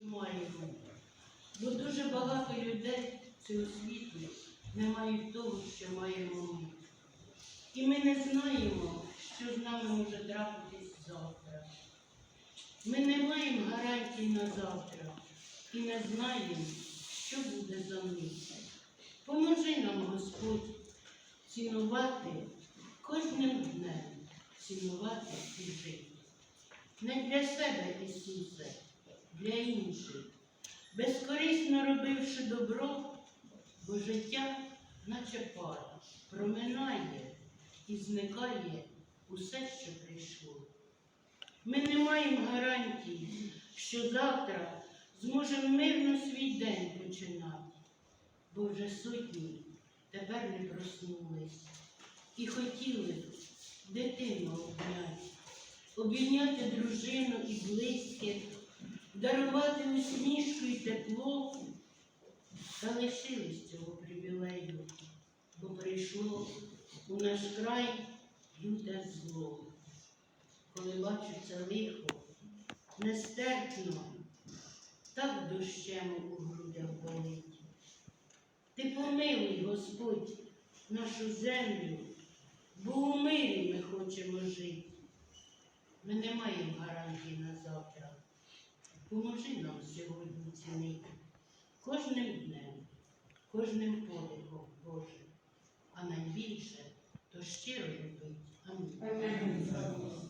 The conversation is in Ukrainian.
маємо. Бо дуже багато людей цього світу не мають того, що маємо ми. І ми не знаємо, що з нами може трапитись завтра. Ми не маємо гарантій на завтра і не знаємо, що буде за мить. Поможи нам, Господь, цінувати кожним днем, цінувати і жити. Не для себе, Ісусе, для інших, безкорисно робивши добро, бо життя, наче пара, проминає і зникає усе, що прийшло. Ми не маємо гарантії, що завтра зможемо мирно свій день починати, бо вже сотні тепер не проснулись і хотіли дитину обняти, обійняти дружину і близьких, дарувати усмішку і тепло, та лишились цього привілею, бо прийшло у наш край люте зло. Коли бачу це лихо, нестерпно, так дощем у грудях болить. Ти помилуй, Господь, нашу землю, бо у мирі ми хочемо жити. Ми не маємо гарантії на завтра. Поможи нам сьогодні цінити кожним днем, кожним подихом, Боже, а найбільше то щиро любить. Амінь. Амінь.